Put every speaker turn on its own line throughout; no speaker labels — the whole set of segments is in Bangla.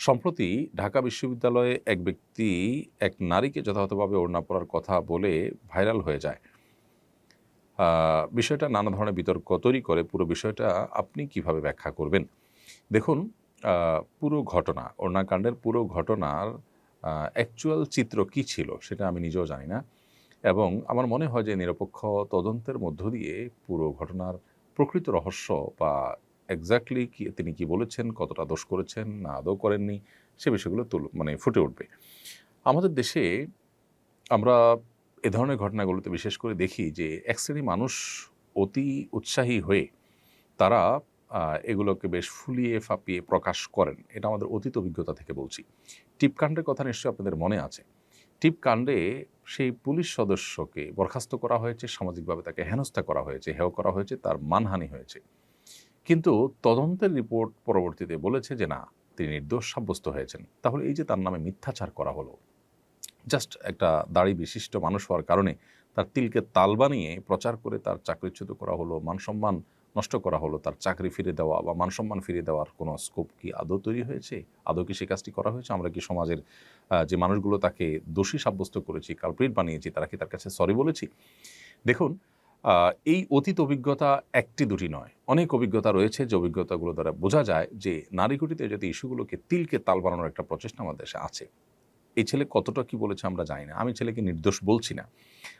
সম্প্রতি ঢাকা বিশ্ববিদ্যালয়ে এক ব্যক্তি এক নারীকে যথাযথভাবে ওড়না পড়ার কথা বলে ভাইরাল হয়ে যায়। বিষয়টা নানা ধরনের বিতর্ক তৈরি করে। পুরো বিষয়টা আপনি কীভাবে ব্যাখ্যা করবেন? দেখুন পুরো ঘটনা, ওড়নাকাণ্ডের পুরো ঘটনার অ্যাকচুয়াল চিত্র কি ছিল সেটা আমি নিজেও জানি না। এবং আমার মনে হয় যে নিরপেক্ষ তদন্তের মধ্য দিয়ে পুরো ঘটনার প্রকৃত রহস্য বা এক্স্যাক্টলি কি, তিনি কি বলেছেন, কতটা দোষ করেছেন, না আদৌ করেননি, সে বিষয়গুলো তুল মানে ফুটে উঠবে। আমাদের দেশে আমরা এ ধরনের ঘটনাগুলোতে বিশেষ করে দেখি যে, এক শ্রেণি মানুষ অতি উৎসাহী হয়ে তারা এগুলোকে বেশ ফুলিয়ে ফাঁপিয়ে প্রকাশ করেন। এটা আমাদের অতীত অভিজ্ঞতা থেকে বলছি। টিপকাণ্ডের কথা নিশ্চয়ই আপনাদের মনে আছে। টিপকাণ্ডে সেই পুলিশ সদস্যকে বরখাস্ত করা হয়েছে, সামাজিকভাবে তাকে হেনস্থা করা হয়েছে, হেয় করা হয়েছে, তার মানহানি হয়েছে। কিন্তু তদন্তের রিপোর্ট পরবর্তীতে বলেছে যে, না, তিনি নির্দোষ সাব্যস্ত হয়েছেন। তাহলে এই যে তার নামে মিথ্যাচার করা হলো জাস্ট একটা দাড়ি বিশিষ্ট মানুষ হওয়ার কারণে তার তিলকে তাল বানিয়ে প্রচার করে তার চাকরিচ্যুত করা হলো, মানসম্মান নষ্ট করা হলো, তার চাকরি ফিরে দেওয়া বা মানসম্মান ফিরে দেওয়ার কোনো স্কোপ কি আদৌ তৈরি হয়েছে? আদৌ কি সে কাজটি করা হয়েছে? আমরা কি সমাজের যে মানুষগুলো তাকে দোষী সাব্যস্ত করেছি কালপ্রিট বানিয়েছি, তারা কি তার কাছে সরি বলেছি? দেখুন এই অতীত অভিজ্ঞতা একটি দুটি নয়। অনেক অভিজ্ঞতা রয়েছে যে অভিজ্ঞতাগুলো দ্বারা বোঝা যায় যে নারীকুটিতে যদি ইস্যুগুলোকে তিলকে তাল বানানোর একটা প্রচেষ্টা আমাদের দেশে আছে। এই ছেলে কতটা কি বলেছে আমরা জানি না। আমি ছেলেকে নির্দোষ বলছি না।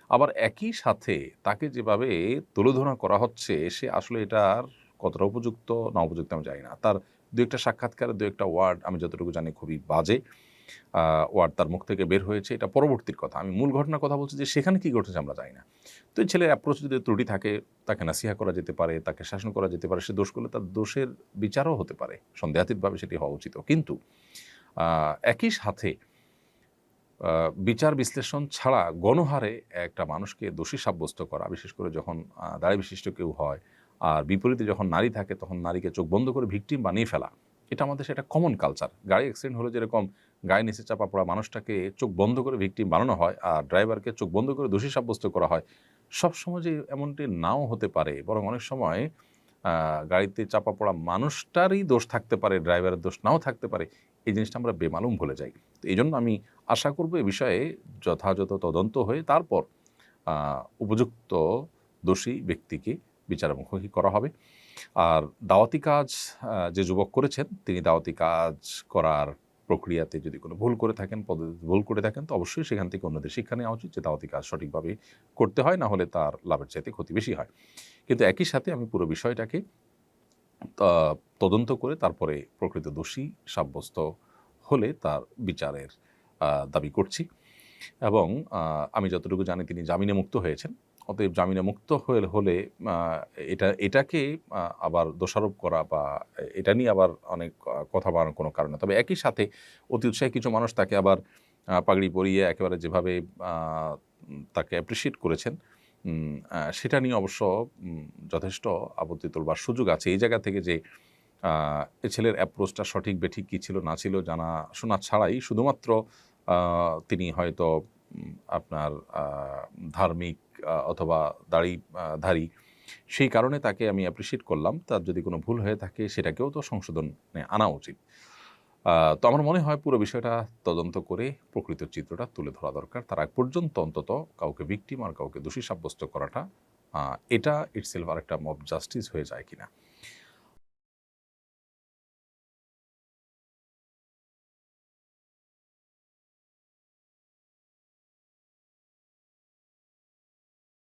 আবার একই সাথে তাকে যেভাবে তুলোধনা করা হচ্ছে, সে আসলে এটার কতটা উপযুক্ত না উপযুক্ত আমি জানি না। তার দু একটা সাক্ষাৎকারে দু একটা ওয়ার্ড আমি যতটুকু জানি খুবই বাজে। ওয়ার্ড তার মুখ থেকে বের হয়েছে। এটা পরবর্তীর কথা। আমি মূল ঘটনার কথা বলছি যে সেখানে কি ঘটেছে আমরা জানি না। তো এই ছেলের অ্যাপ্রোচ যদি ত্রুটি থাকে, তাকে নাসিহা করা যেতে পারে, তাকে শাসন করা যেতে পারে, সে দোষ করলে তার দোষের বিচারও হতে পারে। সন্দেহাতীতভাবে সেটি হওয়া উচিত। কিন্তু একই সাথে বিচার বিশ্লেষণ ছাড়া গণহারে একটা মানুষকে দোষী সাব্যস্ত করা, বিশেষ করে যখন দাড়ি বিশিষ্ট কেউ হয় আর বিপরীতে যখন নারী থাকে, তখন নারীকে চোখ বন্ধ করে ভিকটিম বানিয়ে ফেলা, এটা আমাদের সেটা কমন কালচার গাড়ি অ্যাক্সিডেন্ট হলে যেরকম গায়ে নিচে চাপা পড়া মানুষটাকে চোখ বন্ধ করে ভিকটিম বানানো হয় আর ড্রাইভারকে চোখ বন্ধ করে দোষী সাব্যস্ত করা হয়। সব সময় যে এমনটি নাও হতে পারে, বরং অনেক সময় গাড়িতে চাপা পড়া মানুষটারই দোষ থাকতে পারে ড্রাইভারের দোষ নাও থাকতে পারে, এই জিনিসটা আমরা বেমালুম ভুলে যাই। তো এই জন্য আমি আশা করব এ বিষয়ে যথাযথ তদন্ত হয়ে তারপর উপযুক্ত দোষী ব্যক্তিকে বিচার মুখোমুখি করা হবে। আর দাওয়াতি কাজ যে যুবক করেছেন, তিনি দাওয়াতি কাজ করার প্রক্রিয়াতে যদি কোনো ভুল করে থাকেন পদ্ধতি ভুল করে থাকেন, তো অবশ্যই সেখান থেকে অন্যদের শিক্ষা নেওয়া উচিত যে দাওয়াতি কাজ সঠিকভাবে করতে হয়, না হলে তার লাভের চাইতে ক্ষতি বেশি হয়। কিন্তু একই সাথে আমি পুরো বিষয়টাকে তদন্ত করে তারপরে প্রকৃত দোষী সাব্যস্ত হলে তার বিচারের দাবি করছি। এবং আমি যতটুকু জানি তিনি জামিনে মুক্ত হয়েছেন। অতএব জামিনে মুক্ত হয়ে, হলে এটা, এটাকে আবার দোষারোপ করা বা, এটা নিয়ে আবার অনেক কথা বাড়ানোর কোনো কারণ তবে একই সাথে অতি উৎসাহী কিছু মানুষ তাকে আবার পাগড়ি পরিয়ে একেবারে যেভাবে তাকে অ্যাপ্রিসিয়েট করেছেন সেটা নিয়ে অবশ্য যথেষ্ট আপত্তি তোলবার সুযোগ আছে। এই জায়গা থেকে যে এ ছেলের অ্যাপ্রোচটা সঠিক, বেঠিক কী ছিল না ছিল জানা, শোনা ছাড়াই শুধুমাত্র তিনি হয়তো আপনার ধার্মিক অথবা দাড়ি ধারী, সেই কারণে তাকে আমি অ্যাপ্রিসিয়েট করলাম। তার যদি কোনো ভুল হয়ে থাকে, সেটাকেও তো সংশোধনে আনা উচিত। তো আমার মনে হয় পুরো বিষয়টা তদন্ত করে প্রকৃত চিত্রটা তুলে ধরা দরকার। তার আগ পর্যন্ত অন্তত কাউকে ভিকটিম আর কাউকে দোষী সাব্যস্ত করাটা এটা ইটসেলফ আর একটা মব জাস্টিস হয়ে যায় কিনা।